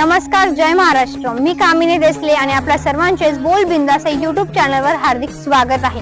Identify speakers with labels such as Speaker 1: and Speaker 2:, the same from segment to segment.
Speaker 1: नमस्कार जय महाराष्ट्र. मी कामिनी देसले आणि आपल्या सर्वांचेच बोल बिंदास युट्यूब चॅनलवर हार्दिक स्वागत आहे.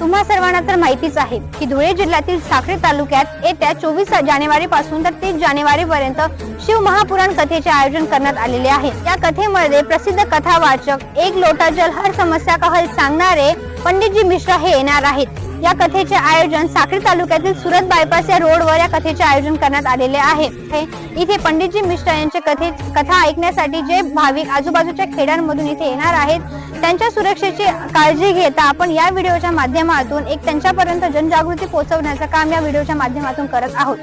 Speaker 1: तुम्हा सर्वांना तर माहितीच आहे की धुळे जिल्ह्यातील साखरे तालुक्यात येत्या चोवीस जानेवारी पासून तर तीस जानेवारी पर्यंत शिव महापुराण कथेचे आयोजन करण्यात आलेले आहे. या कथेमध्ये प्रसिद्ध कथावाचक एक लोटा जल हर समस्या का हल सांगणारे पंडितजी मिश्रा हे येणार आहेत. या कथेचे आयोजन साक्री तालुक्यातील सुरत बायपास या रोडवर या कथेचे आयोजन करण्यात आलेले आहे. हे- इथे पंडितजी मिश्रा यांचे कथे कथा ऐकण्यासाठी जे भाविक आजूबाजूच्या खेड्यांमधून इथे येणार आहेत त्यांच्या सुरक्षेची काळजी घेता आपण या व्हिडिओच्या माध्यमातून एक त्यांच्यापर्यंत जनजागृती पोहोचवण्याचं काम या व्हिडिओच्या माध्यमातून करत आहोत.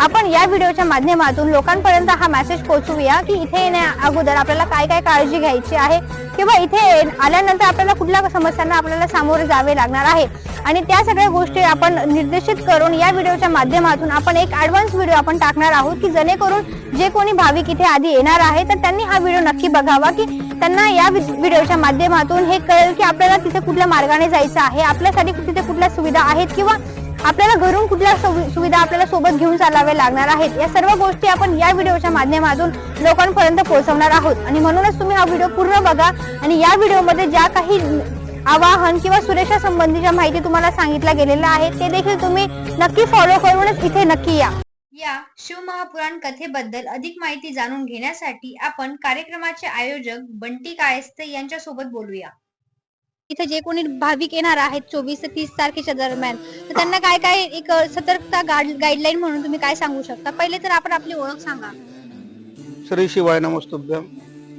Speaker 1: आपण या व्हिडिओच्या माध्यमातून लोकांपर्यंत हा मेसेज पोहोचवूया की इथे येण्या अगोदर आपल्याला काय काय काळजी घ्यायची आहे किंवा इथे आल्यानंतर आपल्याला कुठल्या समस्यांना आपल्याला सामोरे जावे लागणार आहे. आणि त्या सगळ्या गोष्टी आपण निर्देशित करून या व्हिडिओच्या माध्यमातून आपण एक ऍडव्हान्स व्हिडिओ आपण टाकणार आहोत की जेणेकरून जे कोणी भाविक इथे आधी येणार आहे तर त्यांनी हा व्हिडिओ नक्की बघावा की त्यांना या व्हिडिओच्या माध्यमातून हे कळेल की आपल्याला तिथे कुठल्या मार्गाने जायचं आहे आपल्यासाठी तिथे कुठल्या सुविधा आहेत किंवा आपल्याला घरून कुठल्या सुविधा आपल्याला सोबत घेऊन चालाव्या लागणार आहेत? या सर्व गोष्टी आपण या व्हिडिओच्या माध्यमातून लोकांपर्यंत पोहोचवणार आहोत. आणि म्हणूनच तुम्ही हा व्हिडिओ पूर्ण बघा आणि या व्हिडिओमध्ये ज्या काही आवाहन किंवा सुरक्षा संबंधीच्या माहिती तुम्हाला सांगितल्या गेलेल्या आहे ते देखील तुम्ही नक्की फॉलो करूनच इथे नक्की या. या शिवमहापुराण कथेबद्दल अधिक माहिती जाणून घेण्यासाठी आपण कार्यक्रमाचे आयोजक बंटी कायस्ते यांच्या सोबत बोलूया. इथे जे कोणी भाविक येणार आहेत चोवीस ते तीस तारखेच्या दरम्यान तर त्यांना काय काय एक सतर्कता गाईडलाईन म्हणून तुम्ही काय सांगू शकता? पहिले तर आपण आपली ओळख सांगा.
Speaker 2: श्री शिवाय नमस्तुभ्यम.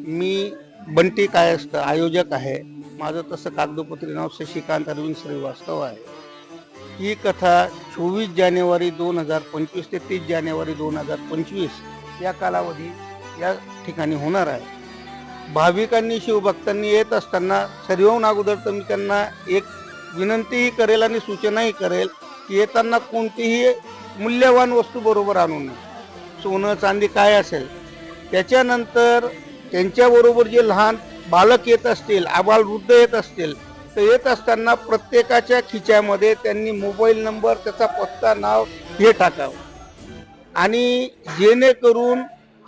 Speaker 2: मी बंटी काय असतं आयोजक आहे. माझं तसं कागदोपत्री नाव शशिकांत अरविंद श्रीवास्तव आहे. ही कथा चोवीस जानेवारी दोन हजार पंचवीस ते तीस जानेवारी दोन हजार पंचवीस या कालावधी या ठिकाणी होणार आहे. भाविकांनी शिवभक्तांनी येत असताना सर्वहून अगोदर तर मी त्यांना एक विनंतीही करेल आणि सूचनाही करेल की येताना कोणतीही मूल्यवान वस्तू बरोबर आणू नये सोनं चांदी काय असेल. त्याच्यानंतर त्यांच्याबरोबर जे लहान बालक येत असतील आबाल वृद्ध येत असतील तर येत असताना प्रत्येकाच्या खिच्यामध्ये त्यांनी मोबाईल नंबर त्याचा पत्ता नाव हे टाकावं. आणि जेणेकरून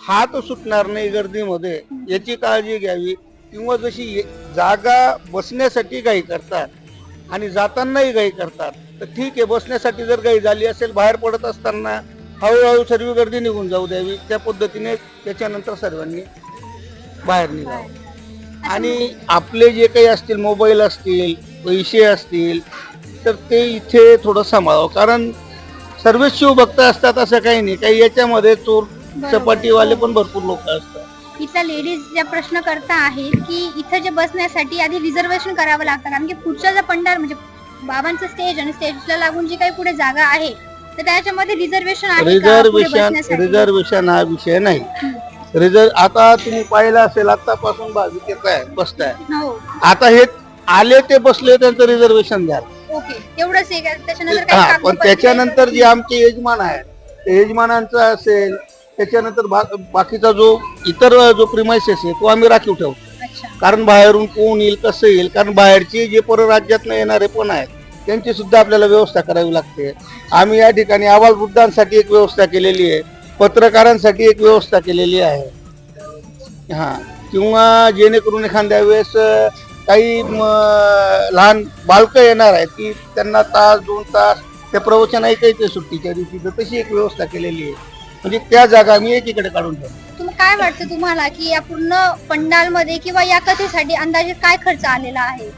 Speaker 2: हात सुटणार नाही गर्दीमध्ये याची काळजी घ्यावी. किंवा जशी ये- जागा बसण्यासाठी गाई करतात आणि जातानाही गाई करतात तर ठीक आहे बसण्यासाठी जर गाई झाली असेल बाहेर पडत असताना हळूहळू सर्व गर्दी निघून जाऊ द्यावी. त्या पद्धतीने त्याच्यानंतर सर्वांनी बाहेर निघावं. आणि आपले जे काही असतील मोबाईल असतील पैसे असतील तर ते इथे थोडं सांभाळावं. कारण सर्व शिवभक्त असतात असं काही नाही. काही याच्यामध्ये चोर चपाटीवाले पण भरपूर लोक असतात.
Speaker 1: इथल्या लेडीज ज्या प्रश्न करता आहेत की इथं जे बसण्यासाठी आधी रिझर्वेशन करावं लागतं. कारण की पुढच्या ज्या पंडार म्हणजे बाबांचं स्टेज आणि स्टेजला लागून जी काही पुढे जागा आहे तर त्याच्यामध्ये रिझर्वेशन आहे का पुढे
Speaker 2: रिझर्वेशन
Speaker 1: बसण्यासाठी?
Speaker 2: रिझर्वेशन हा विषय नाही. रिझर्व आता तुम्ही पाहिलं असेल आतापासून भाविक येत आहे बसताय.
Speaker 1: हो.
Speaker 2: आता हे आले ते बसले त्यांचं रिझर्वेशन द्या
Speaker 1: ओके. तेवढंच आहे का? त्याच्यानंतर काही
Speaker 2: हा पण
Speaker 1: कागदपत्रे-
Speaker 2: त्याच्यानंतर जे आमचे यजमान आहेत ते यजमानांचं असेल त्याच्यानंतर बा- बाकीचा जो इतर जो प्रिमायसेस आहे तो आम्ही राखीव ठेवतो. कारण बाहेरून कोण येईल कसं येईल कारण बाहेरचे जे परराज्यात येणारे पण आहेत त्यांची सुद्धा आपल्याला व्यवस्था करावी लागते. आम्ही या ठिकाणी अहवाल वृद्धांसाठी एक व्यवस्था केलेली आहे पत्रकारांसाठी एक व्यवस्था केलेली आहे. हा किंवा जेणेकरून एखाद्या वेळेस काही लहान बालकं येणार आहेत की त्यांना तास दोन तास ते प्रवचन ऐकायचे सुट्टीच्या दिवशी तर तशी एक व्यवस्था केलेली आहे. म्हणजे त्या जागा मी एकीकडे काढून ठेवतो
Speaker 1: तुम्हाला काय वाटतं तुम्हाला की या पूर्ण पंडालमध्ये किंवा या कथेसाठी अंदाजे काय खर्च आलेला आहे?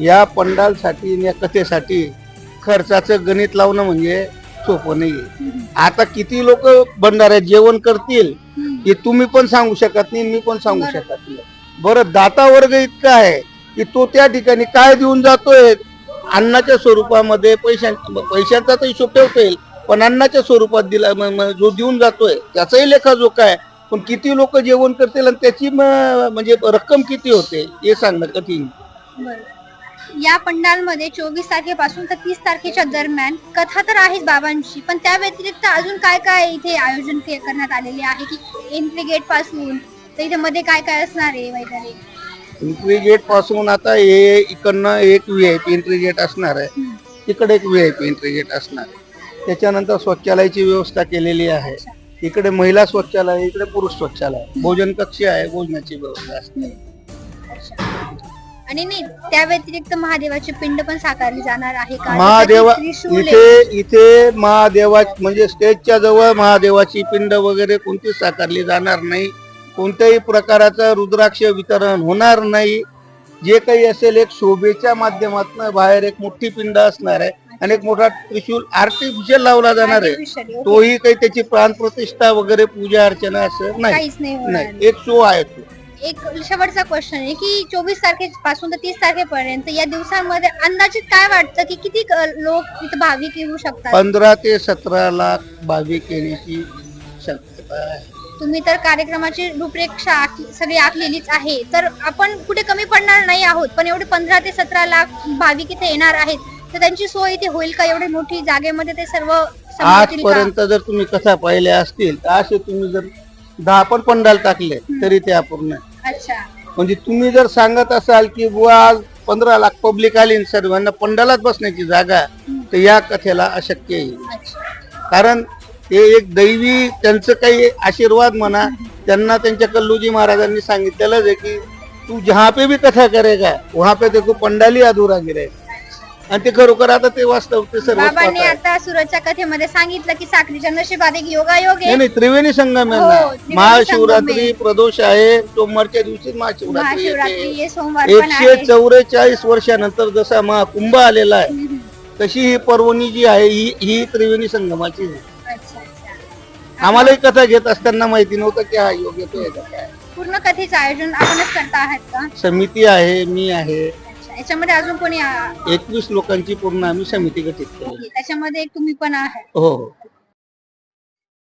Speaker 2: या पंडालसाठी आणि या कथेसाठी खर्चाचं गणित लावणं म्हणजे सोपं नाहीये. आता किती लोक भंडाऱ्यात जेवण करतील हे तुम्ही पण सांगू शकत नाही मी पण सांगू
Speaker 1: बरं.
Speaker 2: शकत नाही. बरं दाता वर्ग इतका आहे की तो त्या ठिकाणी काय देऊन जातोय? अन्नाच्या स्वरूपामध्ये पैशां पैशांचा तर हिशोब ठेवता येईल. पण अन्नाच्या स्वरूपात दिला म- म- जो देऊन जातोय त्याचाही लेखाजोखा आहे पण किती लोक जेवण करतील आणि त्याची म- म्हणजे रक्कम किती होते हे सांगणं कठीण
Speaker 1: या पंडालमध्ये चोवीस तारखेपासून तर तीस तारखेच्या दरम्यान कथा तर आहेच बाबांची पण त्या व्यतिरिक्त अजून काय काय इथे आयोजन के- करण्यात आलेले आहे की एंट्री गेटपासून तर इथे मध्ये काय काय असणार आहे वगैरे?
Speaker 2: एंट्री गेटपासून आता हे इकडनं एक V I P entry gate असणार आहे. तिकडे एक V I P entry gate असणार आहे. त्याच्यानंतर शौचालयाची व्यवस्था केलेली आहे. इकडे महिला आहे, इकडे पुरुष आहे. भोजन कक्ष आहे भोजनाची व्यवस्था असते.
Speaker 1: आणि नाही त्या व्यतिरिक्त महादेवाची पिंड पण साकारली जाणार आहे का?
Speaker 2: महादेवा. इथे इथे महादेवा म्हणजे स्टेजच्या जवळ महादेवाची पिंड वगैरे कोणती साकारली जाणार नाही. कोणत्याही प्रकाराचं रुद्राक्ष वितरण होणार नाही. जे काही असेल एक शोभेच्या माध्यमातून बाहेर एक मोठी पिंड असणार आहे. आणि एक मोठा त्रिशूल आर्टिफिशियल लावला जाणार आहे. तोही काही त्याची प्राणप्रतिष्ठा वगैरे पूजा अर्चना असं नाही
Speaker 1: काहीच नाही. होणार
Speaker 2: नाही एक शो आहे तो.
Speaker 1: एक शेवटचा क्वेश्चन आहे की चोवीस तारखेपासून तर तीस तारखेपर्यंत या दिवसांमध्ये अंदाजित काय वाटतं की किती अ, लोक इथं भाविक येऊ शकतात?
Speaker 2: पंधरा ते सतरा लाख भाविक येण्याची शक्यता आहे.
Speaker 1: तुम्ही तर कार्यक्रमाची रूपरेषा आखली- सगळी आखलेलीच आहे. तर आपण कुठे कमी पडणार नाही आहोत पण एवढे पंधरा ते सतरा लाख भाविक इथे येणार आहेत. तर त्यांची सोय इथे होईल का? एवढी मोठी जागेमध्ये ते सर्व सांभाळतील का?
Speaker 2: आजपर्यंत जर तुम्ही कथा पाहिल्या असतील तर असे तुम्ही जर दहा पण पंडाल टाकले तरी ते अपूर्ण आहे.
Speaker 1: अच्छा.
Speaker 2: म्हणजे तुम्ही जर सांगत असाल की बुवा आज पंधरा लाख पब्लिक आली आणि सर्वांना पंडालात बसण्याची जागा तर या कथेला अशक्य येईल
Speaker 1: अच्छा.
Speaker 2: कारण ते एक दैवी त्यांचं काही आशीर्वाद म्हणा त्यांना त्यांच्या कल्लूजी महाराजांनी सांगितलेलंच आहे की तू जहाँ पे भी कथा करेगा वहां पे देखो पंडाली अधुरा गिरे आणि ते खरोखर आता ते वास्तव ते सर्व
Speaker 1: बाबांनी आता सुरतच्या कथेमध्ये सांगितलं की साखरीच्या नशिबात एक योगायोग आहे.
Speaker 2: नाही त्रिवेणी संगम आहे
Speaker 1: हो, त्रिवेणी
Speaker 2: महाशिवरात्री
Speaker 1: आहे.
Speaker 2: प्रदोष आहे. सोमवारच्या दिवशी महाशिवरात्री
Speaker 1: महाशिवरात्री
Speaker 2: येते.
Speaker 1: हे सोमवार पण
Speaker 2: एकशे
Speaker 1: आहे.
Speaker 2: चौवेचाळीस वर्षानंतर जसा महाकुंभ आलेला आहे
Speaker 1: हम्म.
Speaker 2: तशी ही पर्वणी जी आहे ही ही त्रिवेणी संगमाची आहे.
Speaker 1: अच्छा अच्छा.
Speaker 2: आम्हालाही कथा घेत असताना माहिती नव्हतं की हा योग काय.
Speaker 1: पूर्ण कथेचं आयोजन आपणच करता आहात का?
Speaker 2: समिती आहे मी आहे.
Speaker 1: याच्यामध्ये अजून कोणी आ-
Speaker 2: एकवीस लोकांची पूर्ण आम्ही समिती गठीत केली.
Speaker 1: त्याच्यामध्ये एक तुम्ही पण आहात.
Speaker 2: हो हो.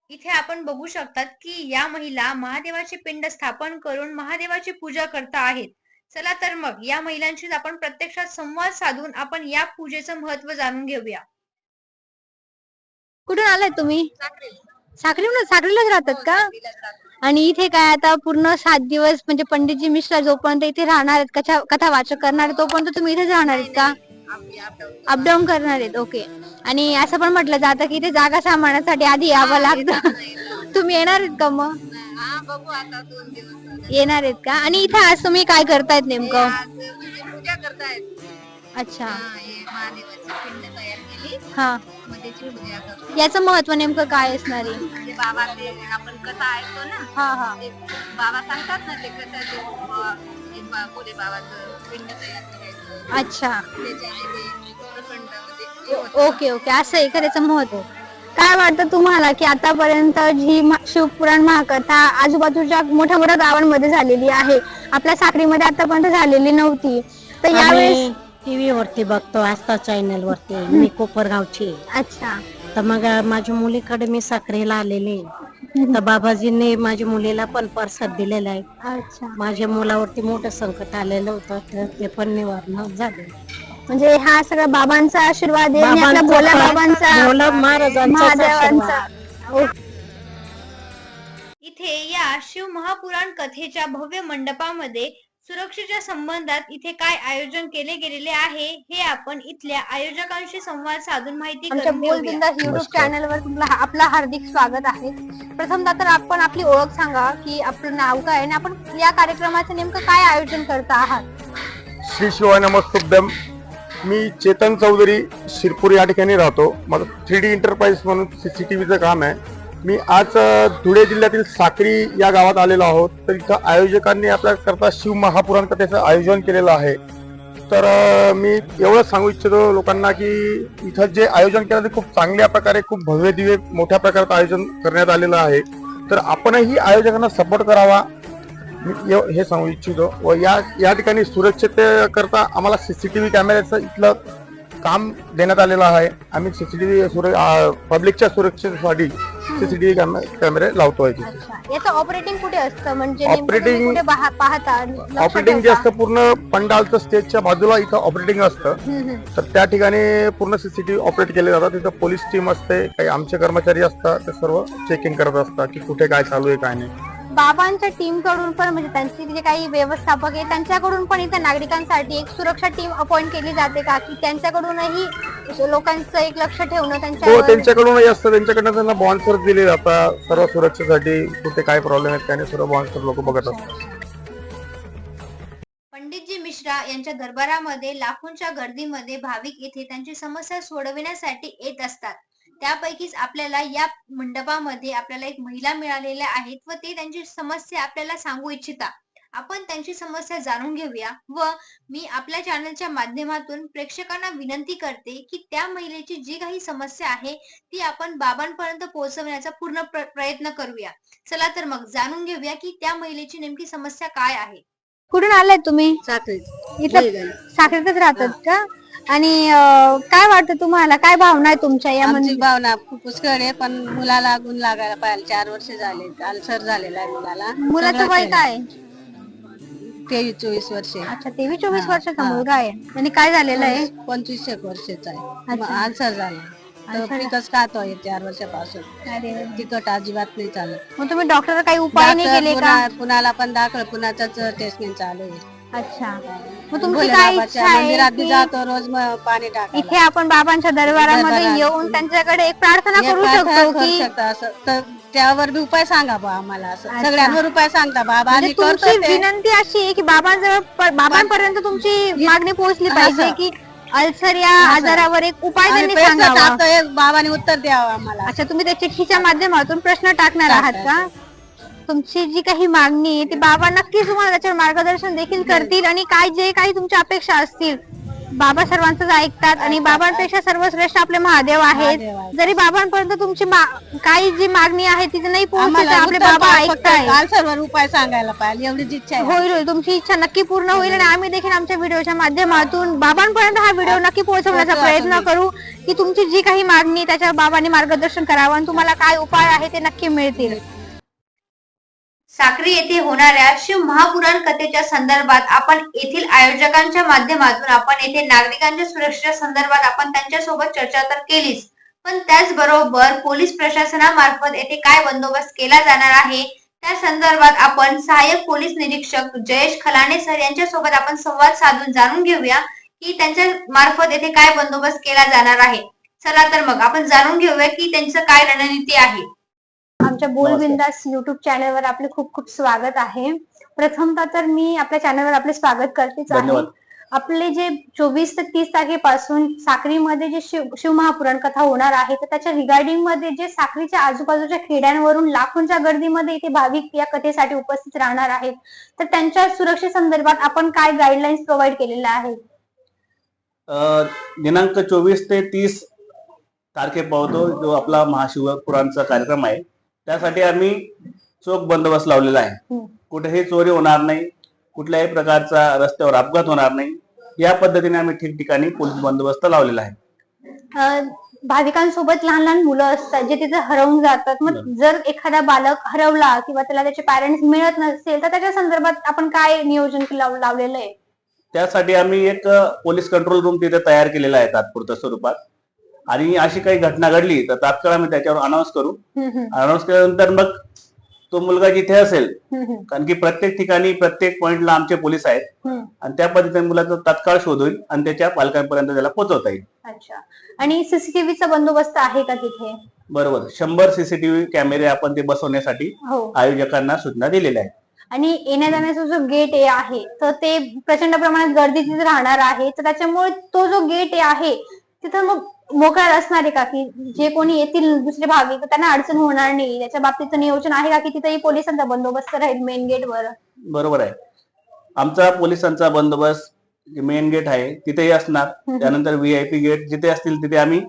Speaker 1: इथे आपण बघू शकतात की या महिला महादेवाची पिंड स्थापन करून महादेवाची पूजा करता आहेत. चला तर मग या महिलांशी आपण प्रत्यक्षात संवाद साधून आपण या पूजेचं महत्त्व जाणून घेऊया. कुठून आलाय तुम्ही? साखरी साखरीलाच राहतात का? आणि इथे काय आता पूर्ण सात दिवस म्हणजे पंडितजी मिश्रा जोपर्यंत इथे राहणार आहेत कथा कथा वाचक करणार आहेत, तोपर्यंत तुम्ही इथेच राहणार आहेत का? अपडाऊन करणार आहेत ओके आणि असं पण म्हटलं जातं की इथे जागा सांभाळण्यासाठी आधी यावं लागतं. तुम्ही येणार आहेत का मग? येणार आहेत का? आणि इथे आज तुम्ही काय करतायत नेमकं? अच्छा.
Speaker 3: हा, हे महादेवाची पिंड तयार केली.
Speaker 1: हा.
Speaker 3: मग त्याची पूजा करतो.
Speaker 1: याचं महत्त्व नेमकं काय असणार आहे?
Speaker 3: म्हणजे बाबा ते आपण कथा ऐकतो ना
Speaker 1: हा हा.
Speaker 3: ते बाबा सांगतात ना ते कथा ते बा- भोले बाबाचं पिंड तयार करायचं.
Speaker 1: अच्छा.
Speaker 3: प्रचंड म्हणजे हे होतं.
Speaker 1: Okay okay. असं आहे का त्याचं महत्त्व काय वाटतं तुम्हाला की आतापर्यंत जी मा- शिवपुराण महाकथा आजूबाजूच्या मोठ्या मोठ्या गावांमध्ये झालेली आहे आपल्या साखरीमध्ये आतापर्यंत झालेली नव्हती तर यावेळेस
Speaker 4: टीव्ही वरती बघतो आस्था चॅनल वरती मी कोपरगावची. आहे.
Speaker 1: अच्छा.
Speaker 4: तर मग माझ्या मुलीकडे मी साखरेला आलेले. तर बाबाजींनी माझ्या मुलीला पण प्रसाद दिलेला आहे.
Speaker 1: अच्छा.
Speaker 4: माझ्या मुलावरती मोठं संकट आलेलं होतं तर ते पण निवारण झाले.
Speaker 1: म्हणजे हा सगळा बाबांचा आशीर्वाद आहे आणि आपल्या
Speaker 4: बाबांचा
Speaker 1: भोल्या
Speaker 4: पण-
Speaker 1: बाबांचा
Speaker 4: भोला महाराजांचा
Speaker 1: महादेवांचा.
Speaker 4: आशीर्वाद.
Speaker 1: इथे या शिव महापुराण कथेच्या भव्य मंडपामध्ये सुरक्षेच्या संबंधात इथे काय आयोजन केले गेलेले आहे हे आपण इथल्या आयोजकांशी संवाद साधून माहिती करून घेऊया. युट्यूब चॅनल वर तुमला आपलं हार्दिक स्वागत आहे. प्रथमतः तर आपण आपली ओळख सांगा की आपलं नाव काय आहे आणि आपण या कार्यक्रमाचं नेमकं काय आयोजन करता आहात?
Speaker 5: श्री शिवाय नमस्तुभ्यम. मी चेतन चौधरी शिरपूर या ठिकाणी राहतो. माझं थ्री डी इंटरप्राइज म्हणून सीसीटीव्हीचं काम आहे. मी आज धुळे जिल्ह्यातील साक्री या गावात आलेलो आहोत. तर इथं आयोजकांनी आपल्याकरता शिव महापुराण कथेचं आयोजन केलेलं आहे. तर मी एवढंच सांगू इच्छितो लोकांना की इथं जे आयोजन केलं ते खूप चांगल्या प्रकारे खूप भव्य दिव्य मोठ्या प्रकारात आयोजन करण्यात आलेलं आहे. तर आपणही आयोजकांना सपोर्ट करावा. मी हे सांगू इच्छितो. व या या ठिकाणी सुरक्षिततेकरता आम्हाला सी सी टी व्ही कॅमेऱ्याचं इथलं काम देण्यात आलेलं आहे. आम्ही सी सी टी व्ही सुर पब्लिकच्या सुरक्षेसाठी सीसीटीव्ही कॅमेरे लावतोय तिथे
Speaker 1: अच्छा. याचं ऑपरेटिंग कुठे असतं? म्हणजे नेमकं तुम्ही
Speaker 5: Operating-
Speaker 1: कुठे पाहा- पाहता? लक्ष
Speaker 5: ऑपरेटिंग जे
Speaker 1: ठेवता?
Speaker 5: असतं पूर्ण पंडालचं स्टेजच्या बाजूला इथं ऑपरेटिंग असतं.
Speaker 1: हम्म, हम्म.
Speaker 5: तर त्या ठिकाणी पूर्ण सीसीटीव्ही ऑपरेट केले जातात. तिथं पोलीस टीम असते काही आमचे कर्मचारी असतात ते सर्व चेकिंग करत असतात की कुठे काय चालू आहे काय नाही.
Speaker 1: बाबांच्या टीमकडून पण म्हणजे त्यांचे जे काही व्यवस्थापक आहे त्यांच्याकडून पण इथे नागरिकांसाठी एक सुरक्षा टीम अपॉइंट केली जाते का? की त्यांच्याकडूनही लोकांचं एक लक्ष ठेवणं
Speaker 5: हो
Speaker 1: त्यांच्यावर
Speaker 5: त्यांच्याकडूनही असतं. त्यांच्याकडनं त्यांना बॉन्सर दिले जातात. सर्व सुरक्षेसाठी कुठे काय प्रॉब्लेम आहेत त्याने सर्व बॉन्सर लोक बघत असतात.
Speaker 1: पंडितजी मिश्रा यांच्या दरबारामध्ये लाखोंच्या गर्दीमध्ये भाविक येथे त्यांची समस्या सोडविण्यासाठी येत असतात. त्यापैकीच आपल्याला या मंडपामध्ये आपल्याला एक महिला मिळालेल्या आहेत व ते त्यांची समस्या आपल्याला सांगू इच्छिता. आपण त्यांची समस्या जाणून घेऊया व मी आपल्या चॅनलच्या माध्यमातून प्रेक्षकांना विनंती करते की त्या महिलेची जी काही समस्या आहे ती आपण बाबांपर्यंत पोहोचवण्याचा पूर्ण प्र- प्रयत्न करूया. चला तर मग जाणून घेऊया की त्या महिलेची नेमकी समस्या काय आहे. कुठून आलाय तुम्ही? इथं साखरेतच राहतात का? आणि अं, काय वाटतं तुम्हाला? काय भावना आहे तुमच्या या
Speaker 6: आमची भावना पुष्कळ आहे पण मुलाला गुण लागायला पाहिजे. चार वर्ष झाले अल्सर झालेला आहे मुलाला.
Speaker 1: मुलाचं वय काय?
Speaker 6: तेवीस चोवीस वर्षे.
Speaker 1: अच्छा तेवीस चोवीस वर्षाचा. मुलगा आहे. आणि काय झालेलं आहे?
Speaker 6: पंचवीस एक वर्षाचा आहे. अल्सर झाला. तर. पिकच खातोय चार वर्षापासून.
Speaker 1: अरे
Speaker 6: तिखट अजिबात नाही चालत.
Speaker 1: मग तुम्ही डॉक्टर काही उपाय नाही केले का?
Speaker 6: पुन्हा- पुण्याला पण दाखल पुण्याचाच टेस्टमेंट चालू आहे.
Speaker 1: अच्छा मग तुमची काय इच्छा
Speaker 6: मंदिरात
Speaker 1: आहे
Speaker 6: बी
Speaker 1: की
Speaker 6: जातो रोज पाणी
Speaker 1: इथे
Speaker 6: टाकायला
Speaker 1: आपण बाबांच्या दरबारामध्ये
Speaker 6: दरबारात.
Speaker 1: येऊन त्यांच्याकडे एक प्रार्थना
Speaker 6: हे
Speaker 1: करू
Speaker 6: प्रार्थना
Speaker 1: शकतो
Speaker 6: करू
Speaker 1: की
Speaker 6: शकता असं तर त्यावर बी उपाय सांगा बा आम्हाला असं
Speaker 1: अच्छा.
Speaker 6: सगळ्यांवर उपाय सांगता बाबा
Speaker 1: म्हणजे
Speaker 6: आम्ही करतो
Speaker 1: तुमची
Speaker 6: ते.
Speaker 1: विनंती अशी आहे की बाबांजवळ प- बाबांपर्यंत तुमची मागणी पोहोचली पाहिजे. की अल्सर या. आजारावर एक उपाय
Speaker 6: आम्ही
Speaker 1: त्यांनी
Speaker 6: पैसे
Speaker 1: सांगावा
Speaker 6: बाबाने उत्तर द्यावं आम्हाला
Speaker 1: अच्छा तुम्ही त्या चिठ्ठीच्या माध्यमातून प्रश्न टाकणार आहात का तुमची जी काही मागणी आहे ती बाबा नक्कीच तुम्हाला त्याच्यावर मार्गदर्शन देखील करतील आणि काय जे काही तुमच्या अपेक्षा असतील बाबा सर्वांच ऐकतात आणि बाबांपेक्षा सर्वश्रेष्ठ आपले महादेव आहेत. जरी बाबांपर्यंत तुमची काही जी मागणी आहे ती नाही
Speaker 6: आम्हाला
Speaker 1: आपले बाबा ऐकताय
Speaker 6: आन्सरवर उपाय सांगायला पाहिजे एवढीच इच्छा
Speaker 1: होईल होईल. तुमची इच्छा नक्की पूर्ण होईल आणि आम्ही देखील आमच्या व्हिडिओच्या माध्यमातून बाबांपर्यंत हा व्हिडिओ नक्की पोहोचवण्याचा
Speaker 6: पोहोचवा
Speaker 1: प्रयत्न. करू की तुमची जी काही मागणी आहे, त्याच्या बाबांनी मार्गदर्शन करावं आणि तुम्हाला काय उपाय आहे ते नक्की मिळतील. साक्री येथे होणाऱ्या शिव महापुराण कथेच्या संदर्भात आपण येथील आयोजकांच्या माध्यमातून आपण येथे नागरिकांच्या सुरक्षेच्या संदर्भात आपण त्यांच्यासोबत चर्चा तर केलीच. पण त्याचबरोबर पोलीस प्रशासनामार्फत येथे काय बंदोबस्त केला जाणार आहे? त्या संदर्भात आपण सहाय्यक पोलीस निरीक्षक जयेश खलाणे सर यांच्यासोबत आपण संवाद साधून जाणून घेऊया की त्यांच्या मार्फत येथे काय बंदोबस्त केला जाणार आहे. चला तर मग आपण जाणून घेऊया की त्यांचं काय रणनीती आहे. आमच्या बोल बिंदास युट्यूब चॅनलवर आपले खूप खूप स्वागत आहे. प्रथमतः तर मी आपल्या चॅनलवर आपले स्वागत करतेच आहे. आपले जे चोवीस ते तीस तारखेपासून साक्रीमध्ये जे शिव शिवमहापुराण कथा होणार आहे तर त्याच्या रिगार्डिंगमध्ये जे साक्रीच्या आजूबाजूच्या खेड्यांवरून लाखोंच्या गर्दीमध्ये इथे भाविक या कथेसाठी उपस्थित राहणार आहेत. तर त्यांच्या सुरक्षेसंदर्भात आपण काय गाईडलाईन्स प्रोव्हाइड केलेल्या आहेत
Speaker 7: दिनांक चोवीस ते तीस तारखेपावतो जो आपला महाशिवपुराणचा कार्यक्रम आहे त्यासाठी आम्ही चोख बंदोबस्त लावलेला आहे.
Speaker 1: हम्म.
Speaker 7: कुठेही चोरी होणार नाही कुठल्याही प्रकारचा रस्त्यावर अपघात होणार नाही या पद्धतीने आम्ही ठिकठिकाणी पोलीस बंदोबस्त लावलेला आहे.
Speaker 1: भाविकांसोबत लहान लहान मुलं असतात जे तिथे हरवून जातात. मग जर एखादा बालक हरवला किंवा त्याला त्याचे पॅरेंट्स मिळत नसेल तर त्याच्या संदर्भात आपण काय नियोजन लाव- लावलेलं आहे?
Speaker 7: त्यासाठी आम्ही एक पोलीस कंट्रोल रूम तिथे तयार केलेला आहे तात्पुरत्या स्वरूपात. आणि अशी काही घटना घडली तर तात्काळ आम्ही त्याच्यावर अनाऊन्स करू. अनाऊन्स केल्यानंतर मग तो मुलगा जिथे असेल कारण की प्रत्येक ठिकाणी प्रत्येक पॉइंटला आमचे पोलीस आहेत. आणि त्या पद्धतीने मुलाचा तात्काळ शोध होईल आणि त्याच्या पालकांपर्यंत त्याला पोहोचवता येईल.
Speaker 1: अच्छा. आणि सीसीटीव्हीचा बंदोबस्त आहे का तिथे?
Speaker 7: बरोबर. शंभर सीसीटीव्ही कॅमेरे आपण ते बसवण्यासाठी
Speaker 1: हो.
Speaker 7: आयोजकांना सूचना दिलेल्या आहेत.
Speaker 1: आणि येण्या जाण्याचा जो गेट आहे तर ते प्रचंड प्रमाणात गर्दी तिथे राहणार आहे. तर त्याच्यामुळे तो जो गेट आहे तिथं मग मोकळा असणार आहे का? की जे कोणी येतील दुसरे भाविक त्यांना अडचण होणार नाही. त्याच्या बाबतीचं नियोजन आहे का की तिथेही पोलिसांचा बंदोबस्त राहील मेन गेटवर
Speaker 7: बरोबर आहे. आमचा पोलिसांचा बंदोबस्त मेन गेट आहे तिथेही असणार. त्यानंतर व्हीआयपी गेट जिथे असतील तिथे आम्ही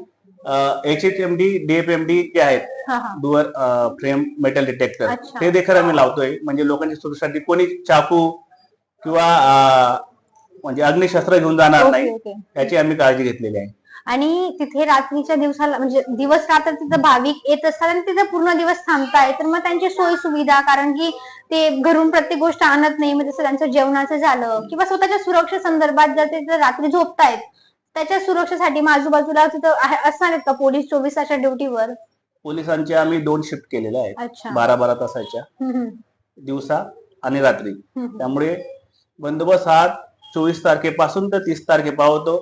Speaker 7: H H M D DFM D जे आहेत डुअर फ्रेम मेटल डिटेक्टर. ते देखील आम्ही लावतोय. म्हणजे लोकांच्या सुरक्षेसाठी कोणी चाकू किंवा म्हणजे अग्निशस्त्र घेऊन जाणार नाही याची आम्ही काळजी घेतलेली आहे.
Speaker 1: आणि तिथे रात्रीच्या दिवसाला म्हणजे दिवस रात्र तिथे भाविक येत असतात आणि तिथे पूर्ण दिवस थांबताय. तर मग त्यांची सोयी सुविधा कारण की ते घरून प्रत्येक गोष्ट आणत नाही मग जसं त्यांचं जेवणाचं झालं किंवा स्वतःच्या सुरक्षे संदर्भात जर ते रात्री झोपतायत त्याच्या सुरक्षेसाठी मग आजूबाजूला तिथं असणार आहेत का पोलीस चोवीस तासच्या ड्युटीवर?
Speaker 7: पोलिसांचे आम्ही दोन शिफ्ट केलेल्या आहेत. बारा बारा तासाच्या. दिवसा आणि रात्री. त्यामुळे बंदोबस्त हा चोवीस तारखेपासून तर तीस तारखेपावतो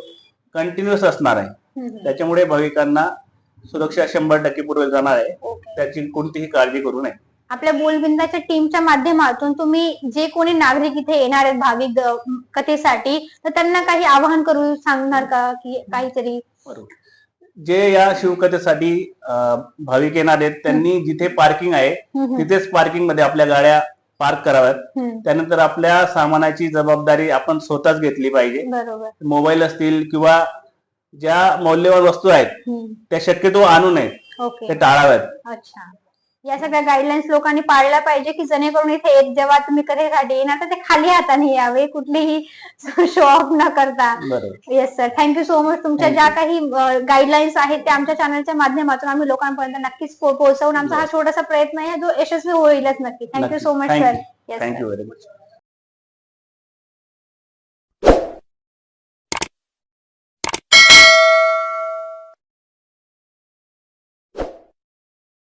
Speaker 7: कंटिन्युअस असणार आहे. त्याच्यामुळे भाविकांना सुरक्षा शंभर टक्के पुरवली जाणार आहे. त्याची कोणतीही काळजी करू नये.
Speaker 1: आपल्या बोलबिंदाच्या टीमच्या माध्यमातून तुम्ही जे कोणी नागरिक इथे येणार आहेत भाविक कथेसाठी तर त्यांना काही आवाहन करू सांगणार का की काहीतरी?
Speaker 7: जे या शिवकथेसाठी भाविक येणार आहेत त्यांनी जिथे पार्किंग आहे तिथेच पार्किंगमध्ये आपल्या गाड्या पार्क कराव्यात. त्यानंतर आपल्या सामानाची जबाबदारी आपण स्वतःच घेतली पाहिजे. मोबाईल असतील किंवा ज्या मौल्यवान वस्तू आहेत. त्या शक्यतो आणू नयेत. ते टाळाव्यात.
Speaker 1: अच्छा. या सगळ्या गाईडलाईन्स लोकांनी पाळल्या पाहिजे की जेणेकरून इथे येत- जेव्हा तुम्ही कथेसाठी येणार तर ते खाली हाताने यावे कुठलीही शो ऑफ न करता. Yes sir thank you so much तुमच्या ज्या काही गाईडलाईन्स आहेत त्या आमच्या चॅनलच्या माध्यमातून आम्ही लोकांपर्यंत नक्कीच पोहोचवून आमचा हा छोटासा प्रयत्न आहे. जो यशस्वी होईलच नक्की. Thank you so much sir yes
Speaker 7: thank you very much